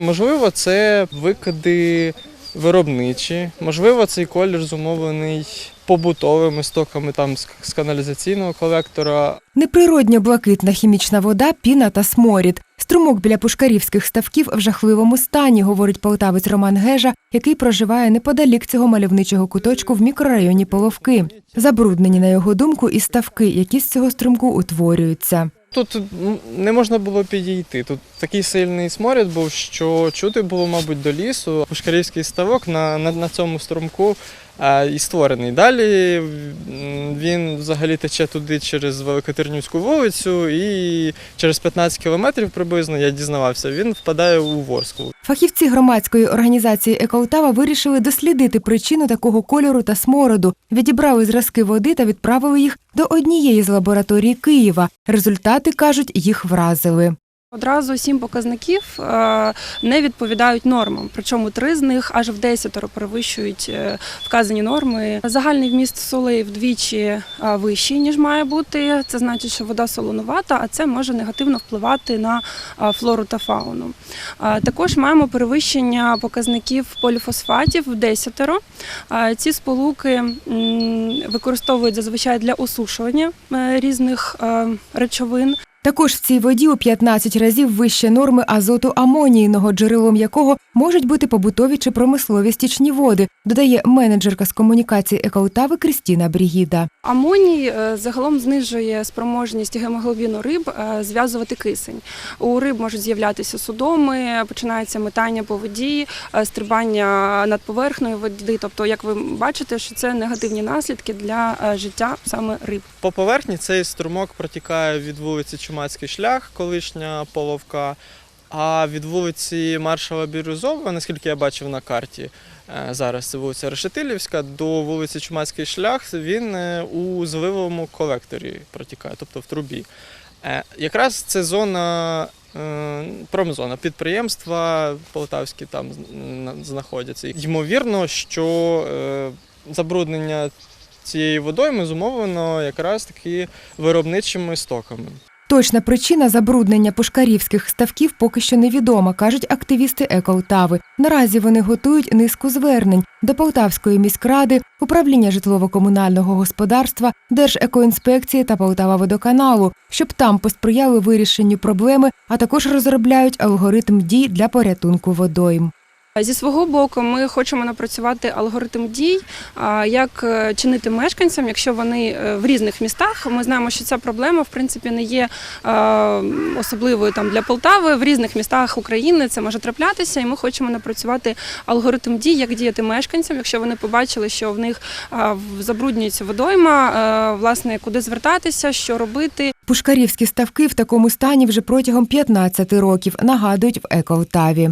Можливо, це викиди виробничі, можливо, цей колір зумовлений побутовими стоками там з каналізаційного колектора. Неприродньо блакитна хімічна вода, піна та сморід. Струмок біля пушкарівських ставків в жахливому стані, говорить полтавець Роман Гежа, який проживає неподалік цього мальовничого куточку в мікрорайоні Половки. Забруднені, на його думку, і ставки, які з цього струмку утворюються. Тут не можна було підійти. Тут такий сильний сморід був, що чути було, мабуть, до лісу. Пушкарівський ставок на, на, на цьому струмку і створений. Далі він взагалі тече туди через Великотернівську вулицю і через 15 кілометрів приблизно, я дізнавався, він впадає у Ворску. Фахівці громадської організації Еколтава вирішили дослідити причину такого кольору та смороду, відібрали зразки води та відправили їх до однієї з лабораторій Києва. Результати кажуть, їх вразили. Одразу сім показників е, не відповідають нормам. Причому три з них аж в десятеро перевищують е, вказані норми. Загальний вміст солей вдвічі е, вищий ніж має бути. Це значить, що вода солонувата, а це може негативно впливати на флору та фауну. Також маємо перевищення показників поліфосфатів в десятеро. Ці сполуки використовують зазвичай для осушування різних речовин. Також в цій воді у 15 разів вище норми азоту амонійного, джерелом якого можуть бути побутові чи промислові стічні води, додає менеджерка з комунікації Еколтави Крістіна Брігіда. Амоній е, загалом знижує спроможність гемоглобіну риб е, зв'язувати кисень. У риб можуть з'являтися судоми, починається метання по воді, е, стрибання над поверхнею води. Тобто, як ви бачите, що це негативні наслідки для життя саме риб. По поверхні цей струмок протікає від вулиці Чумацький шлях, колишня половка, а від вулиці Маршала Бірюзова, наскільки я бачив на карті, е, зараз це вулиця Решетилівська, до вулиці Чумацький шлях він е, у зливовому колекторі протікає, тобто в трубі. Е, Якраз це зона. Промзона підприємства полтавські там знаходяться. Ймовірно, що забруднення цієї водойми зумовлено якраз таки виробничими стоками. Точна причина забруднення пушкарівських ставків поки що невідома, кажуть активісти Еколтави. Наразі вони готують низку звернень до Полтавської міськради, управління житлово-комунального господарства, Держекоінспекції та Полтава водоканалу, щоб там посприяли вирішенню проблеми, а також розробляють алгоритм дій для порятунку водойм. Зі свого боку, ми хочемо напрацювати алгоритм дій, як е, чинити мешканцям, якщо вони е, в різних містах. Ми знаємо, що ця проблема в принципі не є особливою там для Полтави. В різних містах України це може траплятися, і ми хочемо напрацювати алгоритм дій, як діяти мешканцям, якщо вони побачили, що в них забруднюється водойма, власне, куди звертатися, що робити. Пушкарівські ставки в такому стані вже протягом 15 років, нагадують в Еколтаві.